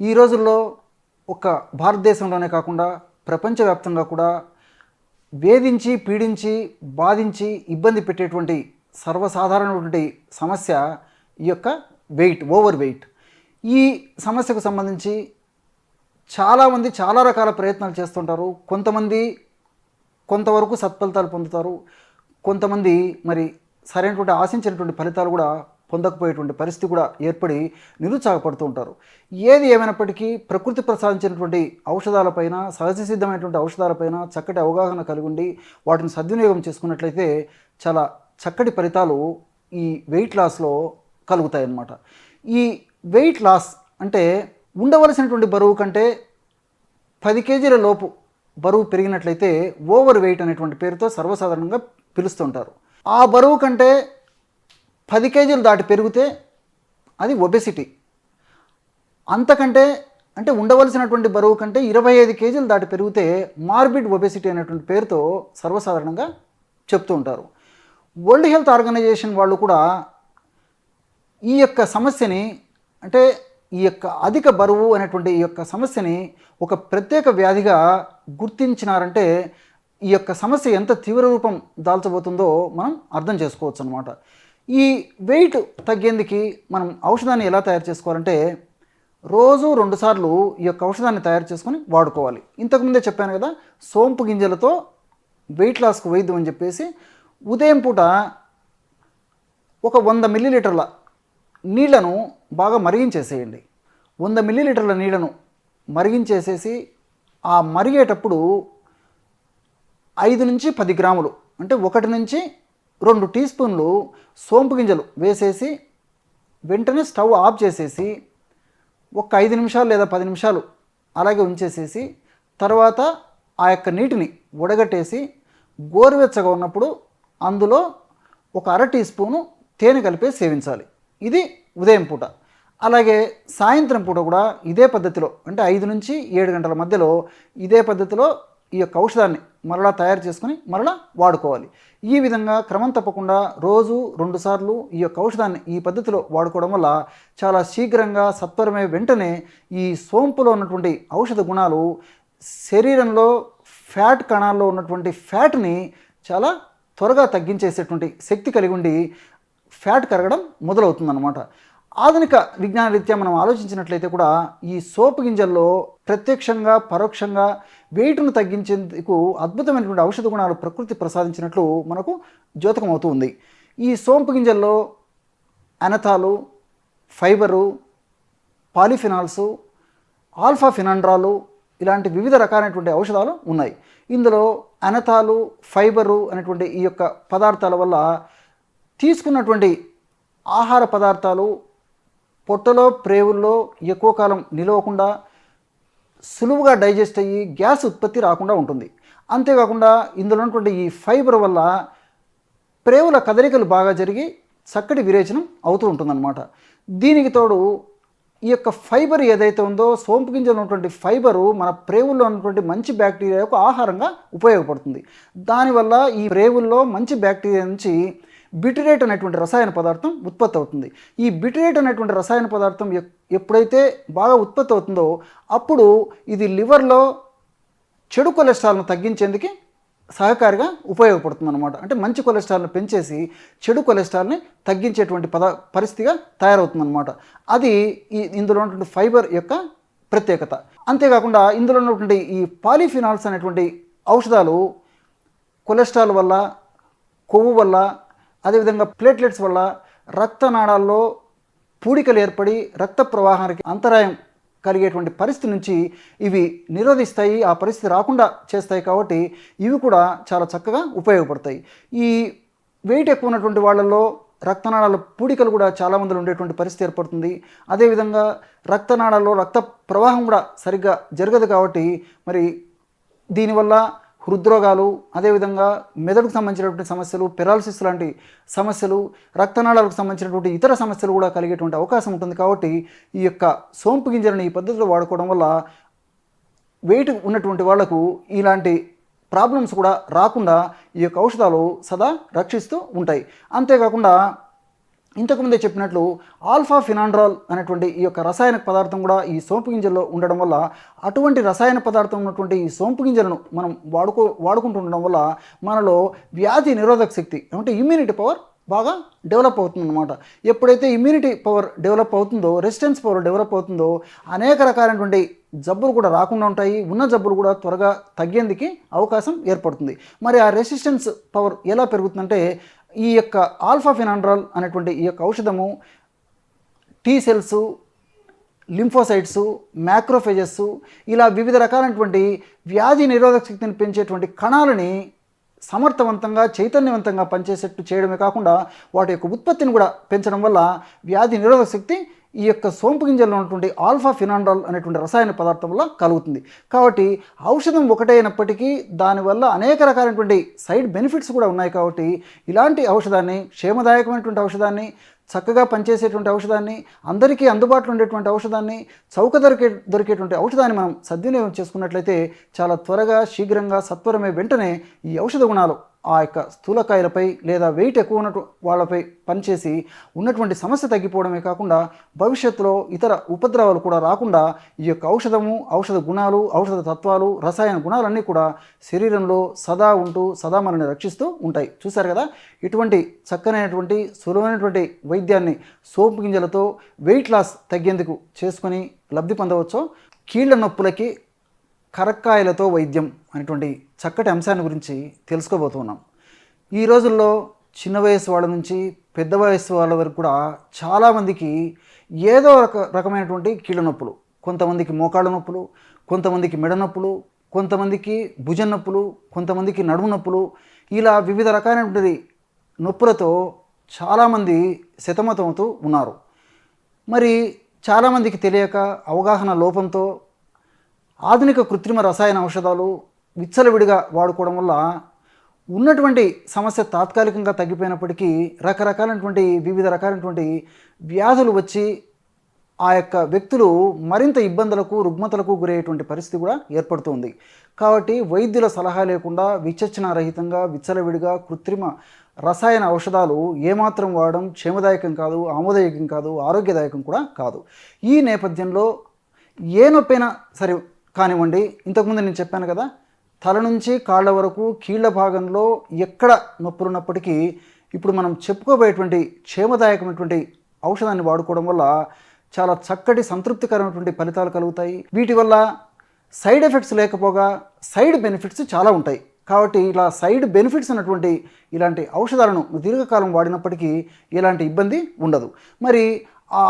ఈ రోజుల్లో ఒక భారతదేశంలోనే కాకుండా ప్రపంచవ్యాప్తంగా కూడా వేధించి పీడించి బాధించి ఇబ్బంది పెట్టేటువంటి సర్వసాధారణటువంటి సమస్య ఈ యొక్క వెయిట్ ఓవర్ వెయిట్. ఈ సమస్యకు సంబంధించి చాలామంది చాలా రకాల ప్రయత్నాలు చేస్తుంటారు. కొంతమంది కొంతవరకు సత్ఫలితాలు పొందుతారు. కొంతమంది మరి సరైనటువంటి ఆశించినటువంటి ఫలితాలు కూడా పొందకపోయేటువంటి పరిస్థితి కూడా ఏర్పడి నిరుత్సాహపడుతూ ఉంటారు. ఏది ఏమైనప్పటికీ ప్రకృతి ప్రసాదించినటువంటి ఔషధాలపైన సహజ సిద్ధమైనటువంటి ఔషధాలపైన చక్కటి అవగాహన కలిగి ఉండి వాటిని సద్వినియోగం చేసుకున్నట్లయితే చాలా చక్కటి ఫలితాలు ఈ వెయిట్ లాస్లో కలుగుతాయి అన్నమాట ఈ వెయిట్ లాస్ అంటే ఉండవలసినటువంటి బరువు కంటే పది కేజీల లోపు బరువు పెరిగినట్లయితే ఓవర్ వెయిట్ అనేటువంటి పేరుతో సర్వసాధారణంగా పిలుస్తుంటారు ఆ బరువు కంటే పది కేజీలు దాటి పెరిగితే అది ఒబెసిటీ. అంతకంటే అంటే ఉండవలసినటువంటి బరువు కంటే ఇరవై ఐదు కేజీలు దాటి పెరిగితే మార్బిడ్ ఒబెసిటీ అనేటువంటి పేరుతో సర్వసాధారణంగా చెప్తూ ఉంటారు. వరల్డ్ హెల్త్ ఆర్గనైజేషన్ వాళ్ళు కూడా ఈ యొక్క సమస్యని అంటే ఈ యొక్క అధిక బరువు అనేటువంటి ఈ యొక్క సమస్యని ఒక ప్రత్యేక వ్యాధిగా గుర్తించినారంటే ఈ యొక్క సమస్య ఎంత తీవ్ర రూపం దాల్చబోతుందో మనం అర్థం చేసుకోవచ్చు అనమాట ఈ వెయిట్ తగ్గేందుకు మనం ఔషధాన్ని ఎలా తయారు చేసుకోవాలంటే రోజు రెండుసార్లు ఈ యొక్క ఔషధాన్ని తయారు చేసుకొని వాడుకోవాలి. ఇంతకుముందే చెప్పాను కదా సోంపు గింజలతో వెయిట్ లాస్కు వైద్యం అని చెప్పేసి ఉదయం పూట ఒక వంద మిల్లీలీటర్ల నీళ్ళను బాగా మరిగించేసేయండి. వంద మిల్లీలీటర్ల నీళ్ళను మరిగించేసేసి ఆ మరిగేటప్పుడు ఐదు నుంచి పది గ్రాములు అంటే ఒకటి నుంచి రెండు టీ స్పూన్లు సోంపు గింజలు వేసేసి వెంటనే స్టవ్ ఆఫ్ చేసేసి ఒక ఐదు నిమిషాలు లేదా పది నిమిషాలు అలాగే ఉంచేసేసి తర్వాత ఆ యొక్క నీటిని వడగట్టేసి గోరువెచ్చగా ఉన్నప్పుడు అందులో ఒక అర టీ స్పూను తేనె కలిపి సేవించాలి. ఇది ఉదయం పూట. అలాగే సాయంత్రం పూట కూడా ఇదే పద్ధతిలో అంటే ఐదు నుంచి ఏడు గంటల మధ్యలో ఇదే పద్ధతిలో ఈ యొక్క ఔషధాన్ని మరలా తయారు చేసుకుని మరలా వాడుకోవాలి. ఈ విధంగా క్రమం తప్పకుండా రోజు రెండుసార్లు ఈ యొక్క ఔషధాన్ని ఈ పద్ధతిలో వాడుకోవడం వల్ల చాలా శీఘ్రంగా సత్వరమే వెంటనే ఈ సోంపులో ఉన్నటువంటి ఔషధ గుణాలు శరీరంలో ఫ్యాట్ కణాల్లో ఉన్నటువంటి ఫ్యాట్ని చాలా త్వరగా తగ్గించేసేటువంటి శక్తి కలిగి ఉండి ఫ్యాట్ కరగడం మొదలవుతుందన్నమాట. ఆధునిక విజ్ఞాన రీత్యా మనం ఆలోచించినట్లయితే కూడా ఈ సోపు గింజల్లో ప్రత్యక్షంగా పరోక్షంగా వెయిట్ను తగ్గించేందుకు అద్భుతమైనటువంటి ఔషధ గుణాలు ప్రకృతి ప్రసాదించినట్లు మనకు ద్యోతకం అవుతూ ఉంది. ఈ సోంపు గింజల్లో అనథాలు ఫైబరు పాలిఫినాల్సు ఆల్ఫా ఫినాండ్రాలు ఇలాంటి వివిధ రకాలైనటువంటి ఔషధాలు ఉన్నాయి. ఇందులో అనథాలు ఫైబరు అనేటువంటి ఈ యొక్క పదార్థాల వల్ల తీసుకున్నటువంటి ఆహార పదార్థాలు పొట్టలో ప్రేవుల్లో ఎక్కువ కాలం నిలవకుండా సులువుగా డైజెస్ట్ అయ్యి గ్యాస్ ఉత్పత్తి రాకుండా ఉంటుంది. అంతేకాకుండా ఇందులో ఉన్నటువంటి ఈ ఫైబర్ వల్ల ప్రేవుల కదలికలు బాగా జరిగి చక్కటి విరేచనం అవుతూ ఉంటుందన్నమాట. దీనికి తోడు ఈ యొక్క ఫైబర్ ఏదైతే ఉందో సోంపు గింజలు ఉన్నటువంటి ఫైబరు మన ప్రేవుల్లో ఉన్నటువంటి మంచి బ్యాక్టీరియాకు ఆహారంగా ఉపయోగపడుతుంది. దానివల్ల ఈ ప్రేవుల్లో మంచి బ్యాక్టీరియా నుంచి బిటిరేట్ అనేటువంటి రసాయన పదార్థం ఉత్పత్తి అవుతుంది. ఈ బిటిరేట్ అనేటువంటి రసాయన పదార్థం ఎప్పుడైతే బాగా ఉత్పత్తి అవుతుందో అప్పుడు ఇది లివర్లో చెడు కొలెస్ట్రాల్ను తగ్గించేందుకు సహకారిగా ఉపయోగపడుతుంది అనమాట అంటే మంచి కొలెస్ట్రాల్ని పెంచేసి చెడు కొలెస్ట్రాల్ని తగ్గించేటువంటి పద పరిస్థితిగా తయారవుతుందన్నమాట. అది ఈ ఇందులో ఉన్నటువంటి ఫైబర్ యొక్క ప్రత్యేకత. అంతేకాకుండా ఇందులో ఉన్నటువంటి ఈ పాలిఫినాల్స్ అనేటువంటి ఔషధాలు కొలెస్ట్రాల్ వల్ల కొవ్వు వల్ల అదేవిధంగా ప్లేట్లెట్స్ వల్ల రక్తనాళాల్లో పూడికలు ఏర్పడి రక్త ప్రవాహానికి అంతరాయం కలిగేటువంటి పరిస్థితి నుంచి ఇవి నిరోధిస్తాయి ఆ పరిస్థితి రాకుండా చేస్తాయి కాబట్టి ఇవి కూడా చాలా చక్కగా ఉపయోగపడతాయి. ఈ వెయిట్ ఎక్కువ ఉన్నటువంటి వాళ్ళల్లో రక్తనాళాల పూడికలు కూడా చాలా మందిలో ఉండేటువంటి పరిస్థితి ఏర్పడుతుంది. అదేవిధంగా రక్తనాళాల్లో రక్త ప్రవాహం కూడా సరిగ్గా జరగదు కాబట్టి మరి దీనివల్ల హృద్రోగాలు అదేవిధంగా మెదడుకు సంబంధించినటువంటి సమస్యలు పెరాలసిస్ లాంటి సమస్యలు రక్తనాళాలకు సంబంధించినటువంటి ఇతర సమస్యలు కూడా కలిగేటువంటి అవకాశం ఉంటుంది కాబట్టి ఈ యొక్క సోంపు గింజలను ఈ పద్ధతిలో వాడుకోవడం వల్ల వెయిట్ ఉన్నటువంటి వాళ్ళకు ఇలాంటి ప్రాబ్లమ్స్ కూడా రాకుండా ఈ యొక్క ఔషధాలు సదా రక్షిస్తూ ఉంటాయి. అంతేకాకుండా ఇంతకుముందే చెప్పినట్లు ఆల్ఫా ఫినాండ్రాల్ అనేటువంటి ఈ యొక్క రసాయన పదార్థం కూడా ఈ సోంపు గింజల్లో ఉండడం వల్ల అటువంటి రసాయన పదార్థం ఉన్నటువంటి ఈ సోంపు గింజలను మనం వాడుకో వాడుకుంటుండడం వల్ల మనలో వ్యాధి నిరోధక శక్తి అంటే ఇమ్యూనిటీ పవర్ బాగా డెవలప్ అవుతుందన్నమాట. ఎప్పుడైతే ఇమ్యూనిటీ పవర్ డెవలప్ అవుతుందో రెసిస్టెన్స్ పవర్ డెవలప్ అవుతుందో అనేక రకాలైనటువంటి జబ్బులు కూడా రాకుండా ఉంటాయి. ఉన్న జబ్బులు కూడా త్వరగా తగ్గేందుకు అవకాశం ఏర్పడుతుంది. మరి ఆ రెసిస్టెన్స్ పవర్ ఎలా పెరుగుతుందంటే ఈ యొక్క ఆల్ఫా ఫినాండ్రాల్ అనేటువంటి ఈ యొక్క ఔషధము టీ సెల్స్ లింఫోసైట్స్ మ్యాక్రోఫేజెస్ ఇలా వివిధ రకాలైనటువంటి వ్యాధి నిరోధక శక్తిని పెంచేటువంటి కణాలని సమర్థవంతంగా చైతన్యవంతంగా పనిచేసేట్టు చేయడమే కాకుండా వాటి యొక్క ఉత్పత్తిని కూడా పెంచడం వల్ల వ్యాధి నిరోధక శక్తి ఈ యొక్క సోంపు గింజల్లో ఉన్నటువంటి ఆల్ఫా ఫినాండాల్ అనేటువంటి రసాయన పదార్థం వల్ల కలుగుతుంది. కాబట్టి ఔషధం ఒకటే అయినప్పటికీ దానివల్ల అనేక రకాలైనటువంటి సైడ్ బెనిఫిట్స్ కూడా ఉన్నాయి కాబట్టి ఇలాంటి ఔషధాన్ని క్షేమదాయకమైనటువంటి ఔషధాన్ని చక్కగా పనిచేసేటువంటి ఔషధాన్ని అందరికీ అందుబాటులో ఉండేటువంటి ఔషధాన్ని చౌక దొరికే దొరికేటువంటి ఔషధాన్ని మనం సద్వినియోగం చేసుకున్నట్లయితే చాలా త్వరగా శీఘ్రంగా సత్వరమే వెంటనే ఈ ఔషధ గుణాలు ఆ యొక్క స్థూలకాయలపై లేదా వెయిట్ ఎక్కువ ఉన్న వాళ్ళపై పనిచేసి ఉన్నటువంటి సమస్య తగ్గిపోవడమే కాకుండా భవిష్యత్తులో ఇతర ఉపద్రవాలు కూడా రాకుండా ఈ యొక్క ఔషధము ఔషధ గుణాలు ఔషధ తత్వాలు రసాయన గుణాలన్నీ కూడా శరీరంలో సదా ఉంటూ సదా మనల్ని రక్షిస్తూ ఉంటాయి. చూశారు కదా? ఇటువంటి చక్కనైనటువంటి సులభమైనటువంటి వైద్యాన్ని సోపు గింజలతో వెయిట్ లాస్ తగ్గేందుకు చేసుకొని లబ్ధి పొందవచ్చో కీళ్ళ నొప్పులకి కరక్కాయలతో వైద్యం. అనేటువంటి చక్కటి అంశాన్ని గురించి తెలుసుకోబోతున్నాం ఈ రోజుల్లో చిన్న వయసు వాళ్ళ నుంచి పెద్ద వయసు వాళ్ళ వరకు కూడా చాలామందికి ఏదో రక రకమైనటువంటి కీళ్ళ నొప్పులు కొంతమందికి మోకాళ్ళ నొప్పులు కొంతమందికి మెడ నొప్పులు కొంతమందికి భుజం నొప్పులు కొంతమందికి నడుము నొప్పులు ఇలా వివిధ రకాలైనటువంటి నొప్పులతో చాలామంది శతమతమవుతూ ఉన్నారు. మరి చాలామందికి తెలియక అవగాహన లోపంతో ఆధునిక కృత్రిమ రసాయన ఔషధాలు విచ్చలవిడిగా వాడుకోవడం వల్ల ఉన్నటువంటి సమస్య తాత్కాలికంగా తగ్గిపోయినప్పటికీ రకరకాలైనటువంటి వివిధ రకాలైనటువంటి వ్యాధులు వచ్చి ఆ యొక్క వ్యక్తులు మరింత ఇబ్బందులకు రుగ్మతలకు గురయ్యేటువంటి పరిస్థితి కూడా ఏర్పడుతుంది. కాబట్టి వైద్యుల సలహా లేకుండా విచక్షణ రహితంగా విచ్చలవిడిగా కృత్రిమ రసాయన ఔషధాలు ఏమాత్రం వాడడం క్షేమదాయకం కాదు ఆమోదయోగ్యం కాదు ఆరోగ్యదాయకం కూడా కాదు. ఈ నేపథ్యంలో ఏ నొప్పైనా సరే కానివ్వండి ఇంతకుముందు నేను చెప్పాను కదా తల నుంచి కాళ్ళ వరకు కీళ్ళ భాగంలో ఎక్కడ నొప్పులున్నప్పటికీ ఇప్పుడు మనం చెప్పుకోబోయేటువంటి క్షేమదాయకమైనటువంటి ఔషధాన్ని వాడుకోవడం వల్ల చాలా చక్కటి సంతృప్తికరమైనటువంటి ఫలితాలు కలుగుతాయి. వీటి వల్ల సైడ్ ఎఫెక్ట్స్ లేకపోగా సైడ్ బెనిఫిట్స్ చాలా ఉంటాయి. కాబట్టి ఇలా సైడ్ బెనిఫిట్స్ ఉన్నటువంటి ఇలాంటి ఔషధాలను దీర్ఘకాలం వాడినప్పటికీ ఇలాంటి ఇబ్బంది ఉండదు. మరి ఆ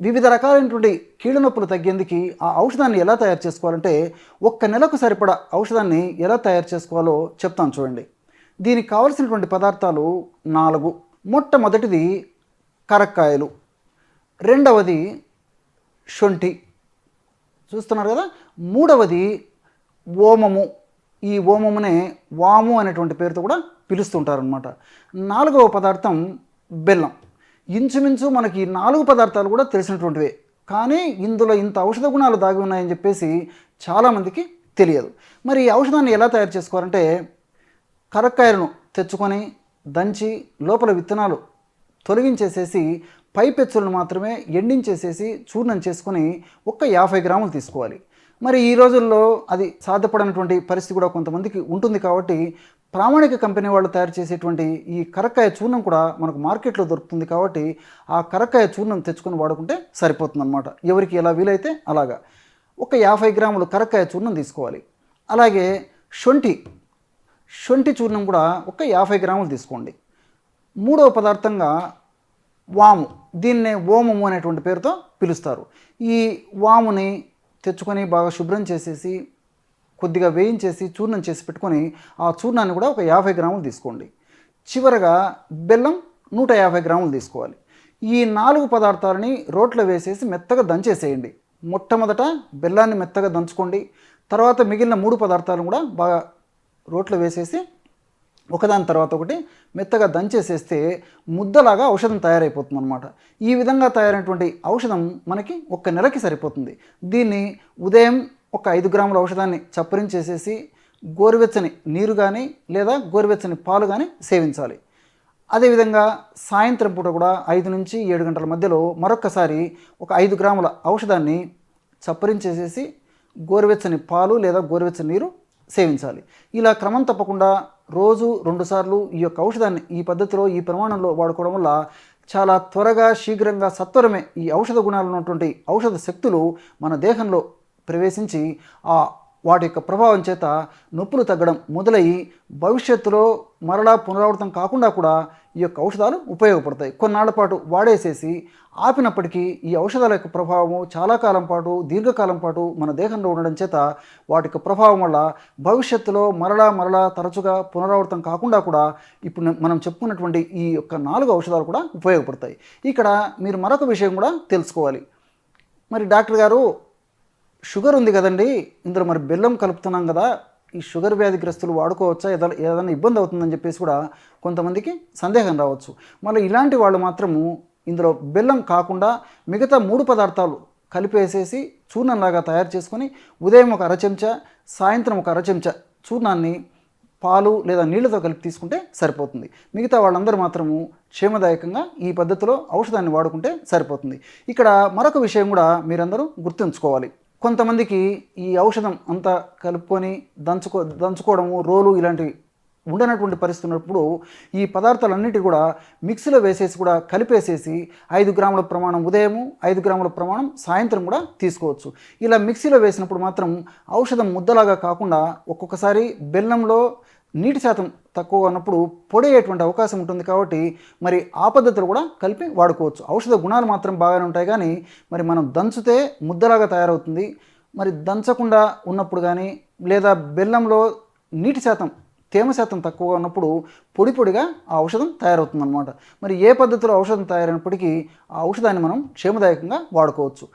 వివిధ రకాలైనటువంటి కీళ్ళనొప్పులు తగ్గేందుకు ఆ ఔషధాన్ని ఎలా తయారు చేసుకోవాలంటే ఒక్క నెలకు సరిపడా ఔషధాన్ని ఎలా తయారు చేసుకోవాలో చెప్తాను చూడండి. దీనికి కావలసినటువంటి పదార్థాలు నాలుగు. మొట్టమొదటిది కరక్కాయలు. రెండవది శొంఠి. చూస్తున్నారు కదా? మూడవది ఓమము. ఈ ఓమమునే వాము అనేటువంటి పేరుతో కూడా పిలుస్తుంటారనమాట నాలుగవ పదార్థం బెల్లం. ఇంచుమించు మనకి నాలుగు పదార్థాలు కూడా తెలిసినటువంటివే. కానీ ఇందులో ఇంత ఔషధ గుణాలు దాగి ఉన్నాయని చెప్పేసి చాలామందికి తెలియదు. మరి ఈ ఔషధాన్ని ఎలా తయారు చేసుకోవాలంటే కరక్కాయలను తెచ్చుకొని దంచి లోపల విత్తనాలు తొలగించేసేసి పై పెచ్చులను మాత్రమే ఎండించేసేసి చూర్ణం చేసుకొని ఒక్క యాభై గ్రాములు తీసుకోవాలి. మరి ఈ రోజుల్లో అది సాధ్యపడనటువంటి పరిస్థితి కూడా కొంతమందికి ఉంటుంది కాబట్టి ప్రామాణిక కంపెనీ వాళ్ళు తయారు చేసేటువంటి ఈ కరక్కాయ చూర్ణం కూడా మనకు మార్కెట్లో దొరుకుతుంది కాబట్టి ఆ కరక్కాయ చూర్ణం తెచ్చుకొని వాడుకుంటే సరిపోతుంది అనమాట ఎవరికి ఎలా వీలైతే అలాగా. ఒక యాభై గ్రాములు కరక్కాయ చూర్ణం తీసుకోవాలి. అలాగే శొంఠి శొంఠి చూర్ణం కూడా ఒక యాభై గ్రాములు తీసుకోండి. మూడవ పదార్థంగా వాము దీన్నే ఓమము అనేటువంటి పేరుతో పిలుస్తారు. ఈ వాముని తెచ్చుకొని బాగా శుభ్రం చేసేసి కొద్దిగా వేయించేసి చూర్ణం చేసి పెట్టుకొని ఆ చూర్ణాన్ని కూడా ఒక యాభై గ్రాములు తీసుకోండి. చివరగా బెల్లం నూట యాభై గ్రాములు తీసుకోవాలి. ఈ నాలుగు పదార్థాలని రోట్లో వేసేసి మెత్తగా దంచేసేయండి. మొట్టమొదట బెల్లాన్ని మెత్తగా దంచుకోండి. తర్వాత మిగిలిన మూడు పదార్థాలను కూడా బాగా రోట్లో వేసేసి ఒకదాని తర్వాత ఒకటి మెత్తగా దంచేసేస్తే ముద్దలాగా ఔషధం తయారైపోతుంది అనమాట ఈ విధంగా తయారైనటువంటి ఔషధం మనకి ఒక్క నెలకి సరిపోతుంది. దీన్ని ఉదయం ఒక ఐదు గ్రాముల ఔషధాన్ని చప్పరించేసేసి గోరువెచ్చని నీరు కానీ లేదా గోరువెచ్చని పాలు కానీ సేవించాలి. అదేవిధంగా సాయంత్రం పూట కూడా ఐదు నుంచి ఏడు గంటల మధ్యలో మరొక్కసారి ఒక ఐదు గ్రాముల ఔషధాన్ని చప్పరించేసేసి గోరువెచ్చని పాలు లేదా గోరువెచ్చని నీరు సేవించాలి. ఇలా క్రమం తప్పకుండా రోజు రెండుసార్లు ఈ యొక్క ఔషధాన్ని ఈ పద్ధతిలో ఈ ప్రమాణంలో వాడుకోవడం వల్ల చాలా త్వరగా శీఘ్రంగా సత్వరమే ఈ ఔషధ గుణాలు ఉన్నటువంటి ఔషధ శక్తులు మన దేహంలో ప్రవేశించి ఆ వాటి యొక్క ప్రభావం చేత నొప్పులు తగ్గడం మొదలయ్యి భవిష్యత్తులో మరలా పునరావృతం కాకుండా కూడా ఈ యొక్క ఔషధాలు ఉపయోగపడతాయి. కొన్నాళ్ళ పాటు వాడేసేసి ఆపినప్పటికీ ఈ ఔషధాల యొక్క ప్రభావము చాలా కాలం పాటు దీర్ఘకాలం పాటు మన దేహంలో ఉండడం చేత వాటి యొక్క ప్రభావం వల్ల భవిష్యత్తులో మరలా మరలా తరచుగా పునరావృతం కాకుండా కూడా ఇప్పుడు మనం చెప్పుకున్నటువంటి ఈ యొక్క నాలుగు ఔషధాలు కూడా ఉపయోగపడతాయి. ఇక్కడ మీరు మరొక విషయం కూడా తెలుసుకోవాలి. మరి డాక్టర్ గారు షుగర్ ఉంది కదండి. ఇందులో మరి బెల్లం కలుపుతున్నాం కదా. ఈ షుగర్ వ్యాధిగ్రస్తులు వాడుకోవచ్చా? ఏదైనా ఏదైనా ఇబ్బంది అవుతుందని చెప్పేసి కూడా కొంతమందికి సందేహం రావచ్చు. మళ్ళీ ఇలాంటి వాళ్ళు మాత్రము ఇందులో బెల్లం కాకుండా మిగతా మూడు పదార్థాలు కలిపేసేసి చూర్ణంలాగా తయారు చేసుకొని ఉదయం ఒక అర చెంచా సాయంత్రం ఒక అర చెంచా చూర్ణాన్ని పాలు లేదా నీళ్ళతో కలిపి తీసుకుంటే సరిపోతుంది. మిగతా వాళ్ళందరూ మాత్రము క్షేమదాయకంగా ఈ పద్ధతిలో ఔషధాన్ని వాడుకుంటే సరిపోతుంది. ఇక్కడ మరొక విషయం కూడా మీరందరూ గుర్తుంచుకోవాలి. కొంతమందికి ఈ ఔషధం అంతా కలుపుకొని దంచుకో దంచుకోవడము రోలు ఇలాంటివి ఉండనటువంటి పరిస్థితి ఉన్నప్పుడు ఈ పదార్థాలన్నిటి కూడా మిక్సీలో వేసేసి కూడా కలిపేసేసి ఐదు గ్రాముల ప్రమాణం ఉదయము ఐదు గ్రాముల ప్రమాణం సాయంత్రం కూడా తీసుకోవచ్చు. ఇలా మిక్సీలో వేసినప్పుడు మాత్రం ఔషధం ముద్దలాగా కాకుండా ఒక్కొక్కసారి బెల్లంలో నీటి శాతం తక్కువ ఉన్నప్పుడు పొడేటువంటి అవకాశం ఉంటుంది కాబట్టి మరి ఆ పద్ధతులు కూడా కలిపి వాడుకోవచ్చు. ఔషధ గుణాలు మాత్రం బాగానే ఉంటాయి కానీ మరి మనం దంచితే ముద్దలాగా తయారవుతుంది. మరి దంచకుండా ఉన్నప్పుడు కానీ లేదా బెల్లంలో నీటి శాతం తేమ శాతం తక్కువగా ఉన్నప్పుడు పొడి పొడిగా ఆ ఔషధం తయారవుతుందన్నమాట. మరి ఏ పద్ధతిలో ఔషధం తయారైనప్పటికీ ఆ ఔషధాన్ని మనం క్షేమదాయకంగా వాడుకోవచ్చు.